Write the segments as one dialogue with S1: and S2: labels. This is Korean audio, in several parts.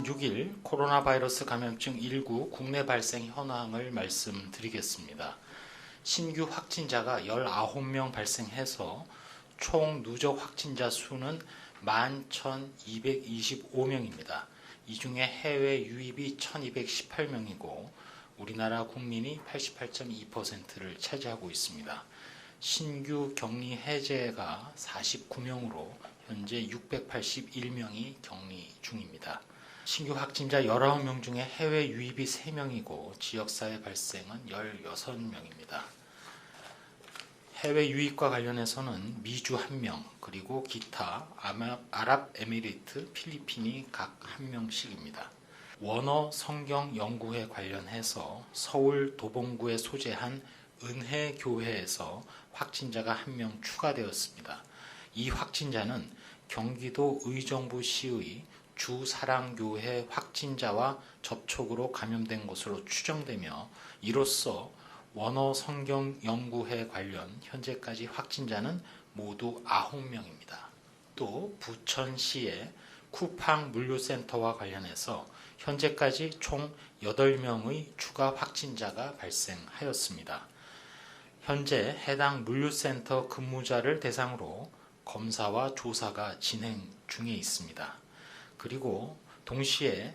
S1: 6일 코로나 바이러스 감염증 19 국내 발생 현황을 말씀드리겠습니다. 신규 확진자가 19명 발생해서 총 누적 확진자 수는 11,225명입니다. 이 중에 해외 유입이 1,218명이고 우리나라 국민이 88.2%를 차지하고 있습니다. 신규 격리 해제가 49명으로 현재 681명이 격리 중입니다. 신규 확진자 19명 중에 해외 유입이 3명이고 지역사회 발생은 16명입니다. 해외 유입과 관련해서는 미주 1명, 그리고 기타 아랍에미리트, 필리핀이 각 1명씩입니다. 원어 성경 연구회 관련해서 서울 도봉구에 소재한 은혜교회에서 확진자가 1명 추가되었습니다. 이 확진자는 경기도 의정부시의 주사랑교회 확진자와 접촉으로 감염된 것으로 추정되며 이로써 원어 성경 연구회 관련 현재까지 확진자는 모두 9명입니다. 또 부천시의 쿠팡 물류센터와 관련해서 현재까지 총 8명의 추가 확진자가 발생하였습니다. 현재 해당 물류센터 근무자를 대상으로 검사와 조사가 진행 중에 있습니다. 그리고 동시에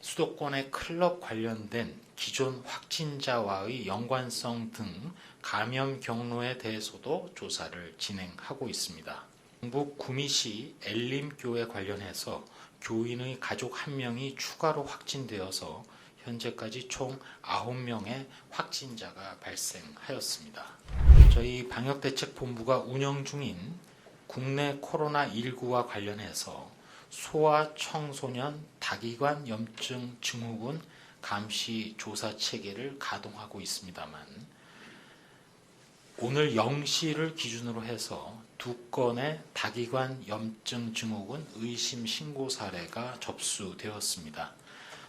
S1: 수도권의 클럽 관련된 기존 확진자와의 연관성 등 감염 경로에 대해서도 조사를 진행하고 있습니다. 경북 구미시 엘림교회 관련해서 교인의 가족 한 명이 추가로 확진되어서 현재까지 총 9명의 확진자가 발생하였습니다. 저희 방역대책본부가 운영 중인 국내 코로나19와 관련해서 소아 청소년 다기관 염증 증후군 감시 조사 체계를 가동하고 있습니다만 오늘 0시를 기준으로 해서 두 건의 다기관 염증 증후군 의심 신고 사례가 접수되었습니다.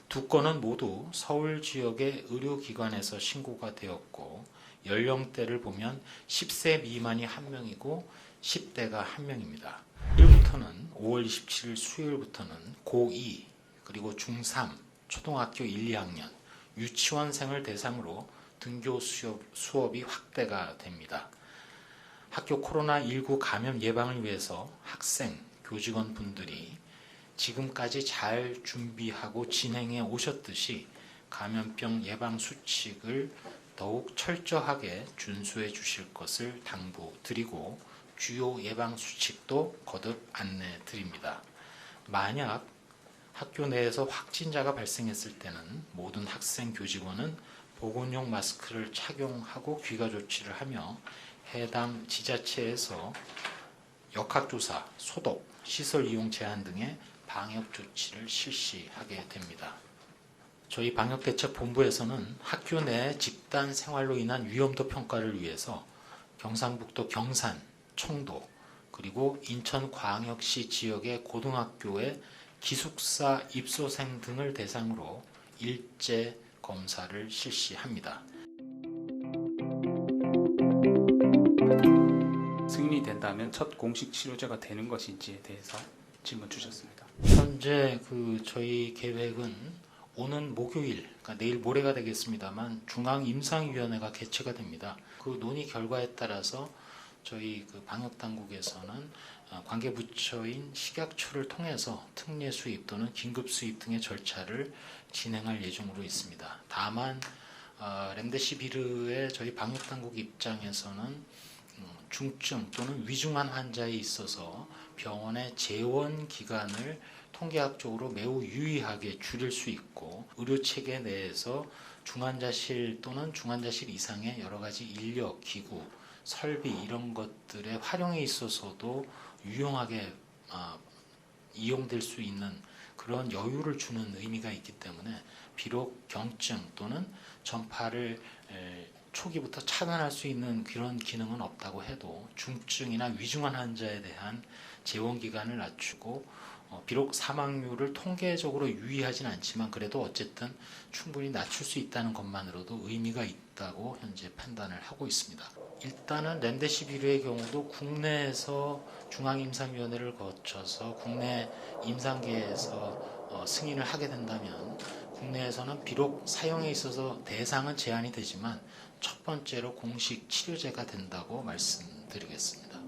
S1: 두 건은 모두 서울 지역의 의료기관에서 신고가 되었고 연령대를 보면 10세 미만이 한 명이고 10대가 한 명입니다. 1부터는 5월 27일 수요일부터는 고2 그리고 중3 초등학교 1, 2학년 유치원생을 대상으로 등교 수업, 수업이 확대가 됩니다. 학교 코로나19 감염 예방을 위해서 학생, 교직원 분들이 지금까지 잘 준비하고 진행해 오셨듯이 감염병 예방 수칙을 더욱 철저하게 준수해 주실 것을 당부드리고 주요 예방 수칙도 거듭 안내 드립니다. 만약 학교 내에서 확진자가 발생했을 때는 모든 학생 교직원은 보건용 마스크를 착용하고 귀가 조치를 하며 해당 지자체에서 역학조사, 소독, 시설 이용 제한 등의 방역 조치를 실시하게 됩니다. 저희 방역대책본부에서는 학교 내 집단 생활로 인한 위험도 평가를 위해서 경상북도 경산, 청도, 그리고 인천광역시 지역의 고등학교의 기숙사 입소생 등을 대상으로 일제 검사를 실시합니다.
S2: 승인된다면 첫 공식 치료제가 되는 것인지에 대해서 질문 주셨습니다.
S1: 현재 그 저희 계획은 오는 목요일, 그러니까 내일 모레가 되겠습니다만 중앙 임상위원회가 개최가 됩니다. 그 논의 결과에 따라서 저희 그 방역 당국에서는 어, 관계 부처인 식약처를 통해서 특례 수입 또는 긴급 수입 등의 절차를 진행할 예정으로 있습니다. 다만 어, 렘데시비르의 저희 방역 당국 입장에서는 음, 중증 또는 위중한 환자에 있어서 병원의 재원 기간을 통계학적으로 매우 유의하게 줄일 수 있고 의료 체계 내에서 중환자실 또는 중환자실 이상의 여러 가지 인력, 기구, 설비 이런 것들의 활용에 있어서도 유용하게 아, 이용될 수 있는 그런 여유를 주는 의미가 있기 때문에 비록 경증 또는 전파를 에, 초기부터 차단할 수 있는 그런 기능은 없다고 해도 중증이나 위중한 환자에 대한 재원 기간을 낮추고 어, 비록 사망률을 통계적으로 유의하진 않지만 그래도 어쨌든 충분히 낮출 수 있다는 것만으로도 의미가 있다고 현재 판단을 하고 있습니다. 일단은 렌데시비르의 경우도 국내에서 중앙임상위원회를 거쳐서 국내 임상계에서 어, 승인을 하게 된다면 국내에서는 비록 사용에 있어서 대상은 제한이 되지만 첫 번째로 공식 치료제가 된다고 말씀드리겠습니다.